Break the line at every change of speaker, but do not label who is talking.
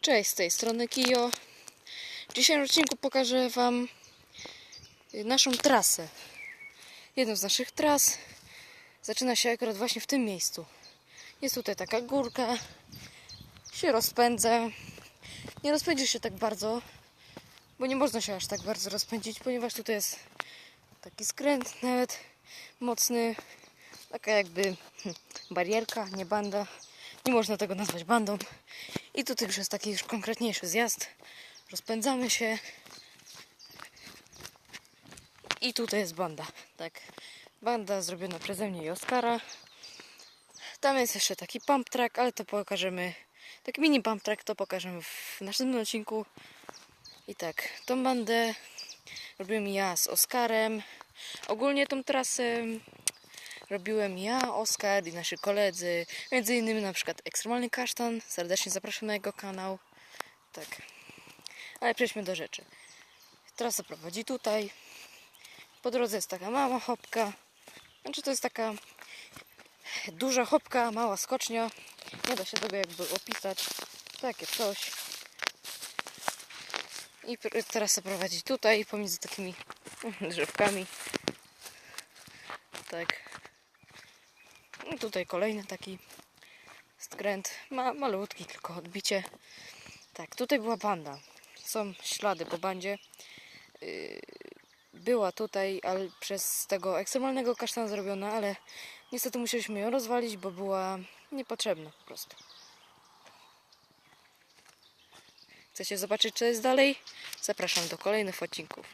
Cześć, z tej strony Kijo. W dzisiejszym odcinku pokażę Wam y, naszą trasę. Jedną z naszych tras zaczyna się akurat właśnie w tym miejscu. Jest tutaj taka górka, się rozpędza. Nie rozpędzi się tak bardzo, bo nie można się aż tak bardzo rozpędzić, ponieważ tutaj jest taki skręt nawet mocny, taka jakby hm, barierka, nie banda. Nie można tego nazwać bandą. I tutaj już jest taki już konkretniejszy zjazd. Rozpędzamy się. I tutaj jest banda. Tak. Banda zrobiona przeze mnie i Oskara. Tam jest jeszcze taki pump track, ale to pokażemy. Taki mini pump track to pokażemy w następnym odcinku. I tak, tą bandę robiłem ja z Oskarem. Ogólnie tą trasę robiłem ja, Oskar i nasi koledzy. Między innymi na przykład Ekstremalny Kasztan. Serdecznie zapraszam na jego kanał. Tak. Ale przejdźmy do rzeczy. Trasa prowadzi tutaj. Po drodze jest taka mała hopka. Znaczy to jest taka duża hopka, mała skocznia. Nie da się tego jakby opisać. Takie coś. I trasa prowadzi tutaj pomiędzy takimi drzewkami. Tak. I tutaj kolejny taki skręt. Ma, malutki tylko odbicie. Tak, tutaj była banda. Są ślady po bandzie. Yy, była tutaj ale przez tego ekstremalnego kasztana zrobiona, ale niestety musieliśmy ją rozwalić, bo była niepotrzebna po prostu. Chcecie zobaczyć, co jest dalej? Zapraszam do kolejnych odcinków.